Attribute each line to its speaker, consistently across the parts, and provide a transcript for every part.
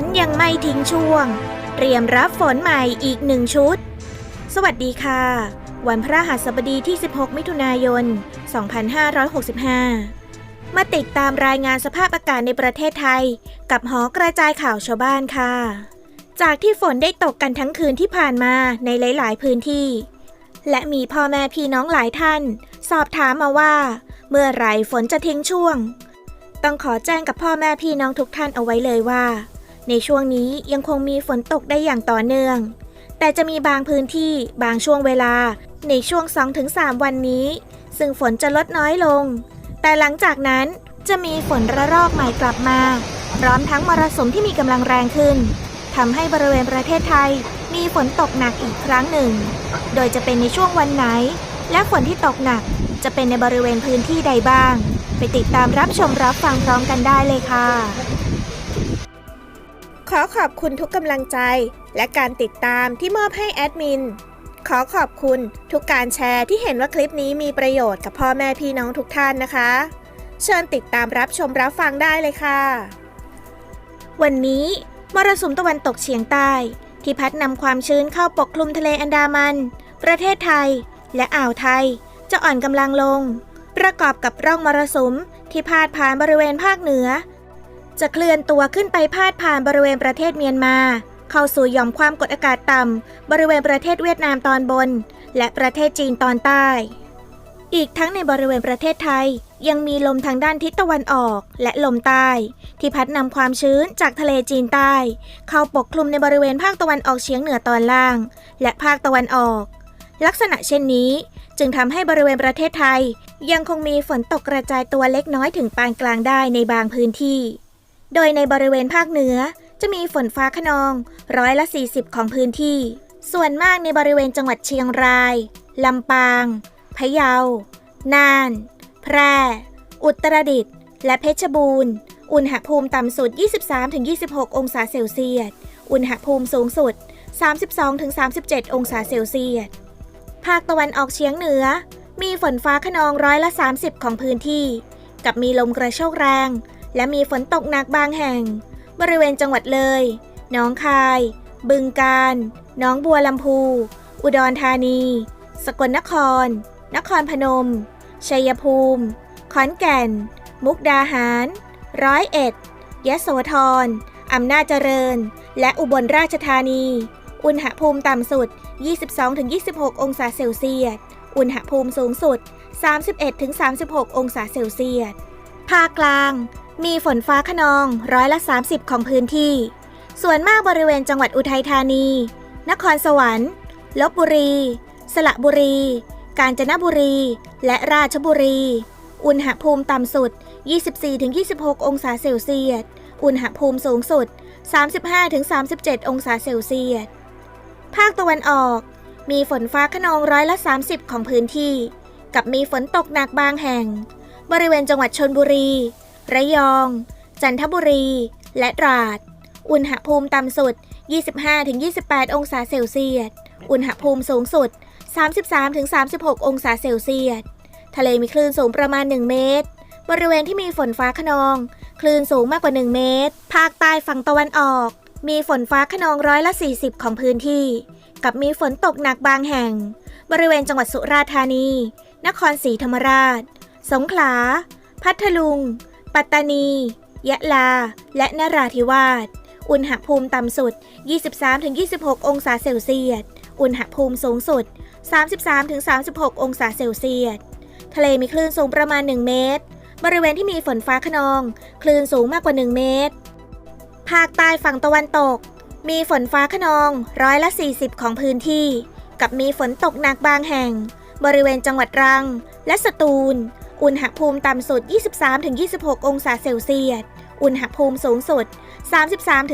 Speaker 1: นยังไม่ทิ้งช่วง เตรียมรับฝนใหม่อีกหนึ่งชุด สวัสดีค่ะ วันพระหัสบดีที่ 16 มิถุนายน 2565 มาติดตามรายงานสภาพอากาศในประเทศไทย กับหอกระจายข่าวชาวบ้านค่ะ จากที่ฝนได้ตกกันทั้งคืนที่ผ่านมาในหลาย ๆ พื้นที่ และมีพ่อแม่พี่น้องหลายท่าน สอบถามมาว่า เมื่อไหร่ฝนจะทิ้งช่วงต้องขอแจ้งกับพ่อแม่พี่น้องทุกท่านเอาไว้เลยว่า ในช่วงนี้ยังคงมีฝนตกได้อย่างต่อเนื่อง แต่จะมีบางพื้นที่บางช่วงเวลาในช่วง 2-3 วันนี้ ซึ่งฝนจะลดน้อยลง แต่หลังจากนั้นจะมีฝนระลอกใหม่กลับมา พร้อมทั้งมรสุมที่มีกำลังแรงขึ้นทำให้บริเวณประเทศไทยมีฝนตกหนักอีกครั้งหนึ่ง โดยจะเป็นในช่วงวันไหน และฝนที่ตกหนักจะเป็นในบริเวณพื้นที่ใดบ้าง ไปติดตามรับชมรับฟังพร้อมกันได้เลยค่ะ ขอขอบคุณทุกกำลังใจ และการติดตามที่มอบให้แอดมิน ขอขอบคุณทุกการแชร์ที่เห็นว่าคลิปนี้มีประโยชน์กับพ่อแม่พี่น้องทุกท่านนะคะ เชิญติดตามรับชมรับฟังได้เลยค่ะ วันนี้มรสุมตะวันตกเฉียงใต้ ที่พัดนำความชื้นเข้าปกคลุมทะเลอันดามัน ประเทศไทย และอ่าวไทยจะอ่อนกำลังลง ประกอบกับร่องมรสุมที่พาดผ่านบริเวณภาคเหนือ จะเคลื่อนตัวขึ้นไปพาดผ่านบริเวณประเทศเมียนมา เข้าสู่หย่อมความกดอากาศต่ำบริเวณประเทศเวียดนามตอนบน และประเทศจีนตอนใต้ อีกทั้งในบริเวณประเทศไทย ยังมีลมทางด้านทิศตะวันออกและลมใต้ ที่พัดนำความชื้นจากทะเลจีนใต้ เข้าปกคลุมในบริเวณภาคตะวันออกเฉียงเหนือตอนล่าง และภาคตะวันออก ลักษณะเช่นนี้จึงทำให้บริเวณประเทศไทย ยังคงมีฝนตกกระจายตัวเล็กน้อยถึงปานกลางได้ในบางพื้นที่ โดยในบริเวณภาคเหนือจะมีฝนฟ้าขนองร้อยละ 40 ของพื้นที่ ส่วนมากในบริเวณจังหวัดเชียงราย ลำปาง พะเยา น่าน แพร่ อุตรดิตถ์ และเพชรบูรณ์ อุณหภูมิต่ำสุด 23-26 องศาเซลเซียส อุณหภูมิสูงสุด 32-37 องศาเซลเซียส ภาคตะวันออกเฉียงเหนือ มีฝนฟ้าขนองร้อยละ 30 ของพื้นที่ กับมีลมกระโชกแรง และมีฝนตกหนักบางแห่ง บริเวณจังหวัดเลยหนองคาย บึงกาฬหนองบัวลำพู อุดรธานี สกลนคร นครพนม ชัยภูมิ ขอนแก่น มุกดาหาร ร้อยเอ็ด ยะโสธร อำนาจเจริญ และอุบลราชธานี อุณหภูมิต่ำสุด 22-26 องศาเซลเซียส อุณหภูมิสูงสุด 31-36 องศาเซลเซียส ภาคกลาง มีฝนฟ้าขนองร้อยละ 30 ของพื้นที่ ส่วนมากบริเวณจังหวัดอุทัยธานี นครสวรรค์ ลบบุรี สระบุรี กาญจนบุรี และราชบุรี อุณหภูมิต่ำสุด 24-26 องศาเซลเซียส อุณหภูมิสูงสุด 35-37 องศาเซลเซียส ภาคตะวันออก มีฝนฟ้าขนองร้อยละ 30 ของพื้นที่ กับมีฝนตกหนักบางแห่ง บริเวณจังหวัดชนบุรี ระยอง จันทบุรี และตราด อุณหภูมิต่ำสุด 25-28 องศาเซลเซียส อุณหภูมิสูงสุด 33-36 องศาเซลเซียส ทะเลมีคลื่นสูงประมาณ 1 เมตร บริเวณที่มีฝนฟ้าขนอง คลื่นสูงมากกว่า 1 เมตร ภาคใต้ฝั่งตะวันออก มีฝนฟ้าขนองร้อยละ 40 ของพื้นที่ กับมีฝนตกหนักบางแห่ง บริเวณจังหวัดสุราษฎร์ธานี นครศรีธรรมราช สงขลา พัทลุง ปัตตานี ยะลา และนราธิวาส อุณหภูมิต่ำสุด 23-26 องศาเซลเซียส อุณหภูมิสูงสุด 33-36 องศาเซลเซียส ทะเลมีคลื่นสูงประมาณ 1 เมตร บริเวณที่มีฝนฟ้าขนอง คลื่นสูงมากกว่า 1 เมตร ภาคใต้ฝั่งตะวันตก มีฝนฟ้าขนองร้อยละ 40 ของพื้นที่ กับมีฝนตกหนักบางแห่ง บริเวณจังหวัดรัง และสตูล อุณหภูมิต่ำสุด 23-26 องศาเซลเซียส อุณหภูมิสูงสุด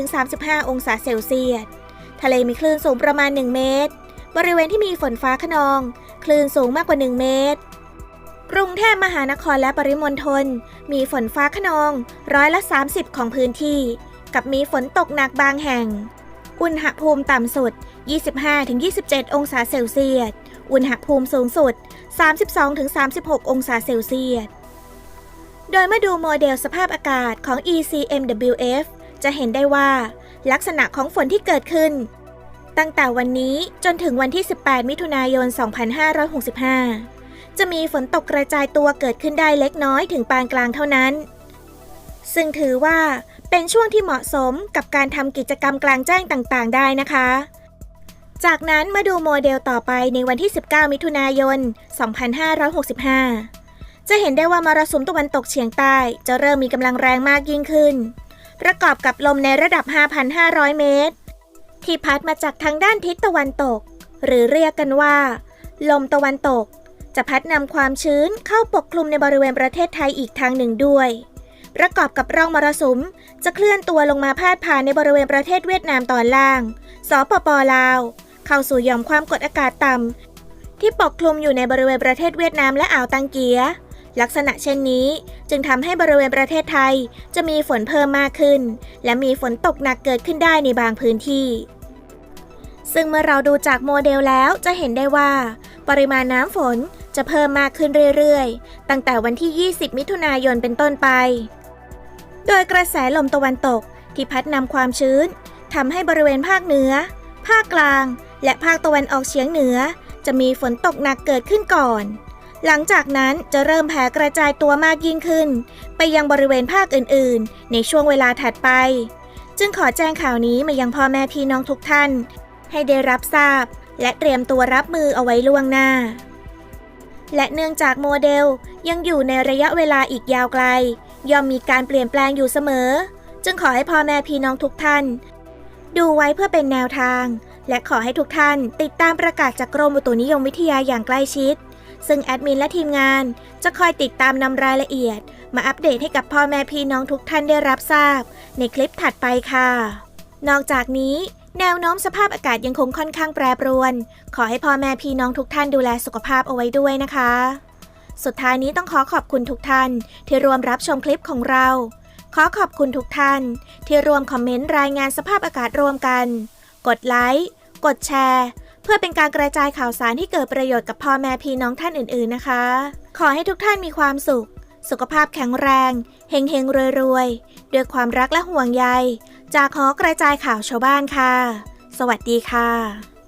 Speaker 1: 33-35 องศาเซลเซียส ทะเลมีคลื่นสูงประมาณ 1 เมตร บริเวณที่มีฝนฟ้าขนอง คลื่นสูงมากกว่า 1 เมตร กรุงเทพมหานครและปริมณฑลมีฝนฟ้าขนองร้อยละ 30 ของพื้นที่ กับมีฝนตกหนักบางแห่ง อุณหภูมิต่ำสุด 25-27 องศาเซลเซียส อุณหภูมิสูงสุด 32-36 องศาเซลเซียส โดยเมื่อดูโมเดลสภาพอากาศของ ECMWF จะเห็นได้ว่า ลักษณะของฝนที่เกิดขึ้น ตั้งแต่วันนี้จนถึงวันที่ 18 มิถุนายน 2565 จะมีฝนตกกระจายตัวเกิดขึ้นได้เล็กน้อยถึงปานกลางเท่านั้น ซึ่งถือว่าเป็นช่วงที่เหมาะสมกับการทำกิจกรรมกลางแจ้งต่างๆ ได้นะคะ จากนั้นมาดูโมเดลต่อไปในวันที่ 19 มิถุนายน 2565 จะเห็นได้ว่ามรสุมตะวันตกเฉียงใต้ จะเริ่มมีกำลังแรงมากยิ่งขึ้น ประกอบกับลมในระดับ 5,500 เมตร ที่พัดมาจากทางด้านทิศตะวันตก หรือเรียกกันว่า ลมตะวันตก จะพัดนำความชื้นเข้าปกคลุมในบริเวณประเทศไทยอีกทางหนึ่งด้วยประกอบกับร่องมรสุม จะเคลื่อนตัวลงมาพาดผ่านในบริเวณประเทศเวียดนามตอนล่าง สปปลาว เข้าสู่หย่อมความกดอากาศต่ำ ที่ปกคลุมอยู่ในบริเวณประเทศเวียดนามและอ่าวตังเกีย ลักษณะเช่นนี้จึงทำให้บริเวณประเทศไทยจะมีฝนเพิ่มมากขึ้น และมีฝนตกหนักเกิดขึ้นได้ในบางพื้นที่ ซึ่งเมื่อเราดูจากโมเดลแล้วจะเห็นได้ว่า ปริมาณน้ำฝนจะเพิ่มมากขึ้นเรื่อยๆ ตั้งแต่วันที่ 20 มิถุนายนเป็นต้นไป โดยกระแสลมตะวันตกที่พัดนำความชื้นทำให้บริเวณภาคเหนือ ภาคกลาง และภาคตะวันออกเฉียงเหนือ จะมีฝนตกหนักเกิดขึ้นก่อน หลังจากนั้นจะเริ่มแผ่กระจายตัวมากยิ่งขึ้น ไปยังบริเวณภาคอื่นๆ ในช่วงเวลาถัดไป จึงขอแจ้งข่าวนี้มายังพ่อแม่พี่น้องทุกท่าน ให้ได้รับทราบ และเตรียมตัวรับมือเอาไว้ล่วงหน้า และเนื่องจากโมเดลยังอยู่ในระยะเวลาอีกยาวไกล ย่อมมีการเปลี่ยนแปลงอยู่เสมอ จึงขอให้พ่อแม่พี่น้องทุกท่าน ดูไว้เพื่อเป็นแนวทาง และขอให้ทุกท่านติดตามประกาศจากกรมอุตุนิยมวิทยาอย่างใกล้ชิด ซึ่งแอดมินและทีมงานจะคอยติดตามนำรายละเอียด มาอัปเดตให้กับพ่อแม่พี่น้องทุกท่านได้รับทราบ ในคลิปถัดไปค่ะ นอกจากนี้ แนวโน้มสภาพอากาศยังคงค่อนข้างแปรปรวน ขอให้พ่อแม่พี่น้องทุกท่านดูแลสุขภาพเอาไว้ด้วยนะคะ สุดท้ายนี้ต้องขอขอบคุณทุกท่าน ที่ร่วมรับชมคลิปของเราขอขอบคุณทุกท่าน ที่ร่วมคอมเมนต์รายงานสภาพอากาศรวมกัน กดไลค์ กดแชร์ เพื่อเป็นการกระจายข่าวสารที่เกิดประโยชน์กับพ่อแม่พี่น้องท่านอื่นๆนะคะ ขอให้ทุกท่านมีความสุข สุขภาพแข็งแรงเฮงเฮงรวยๆ ด้วยความรักและห่วงใย จากหอกระจายข่าวชาวบ้านค่ะ สวัสดีค่ะ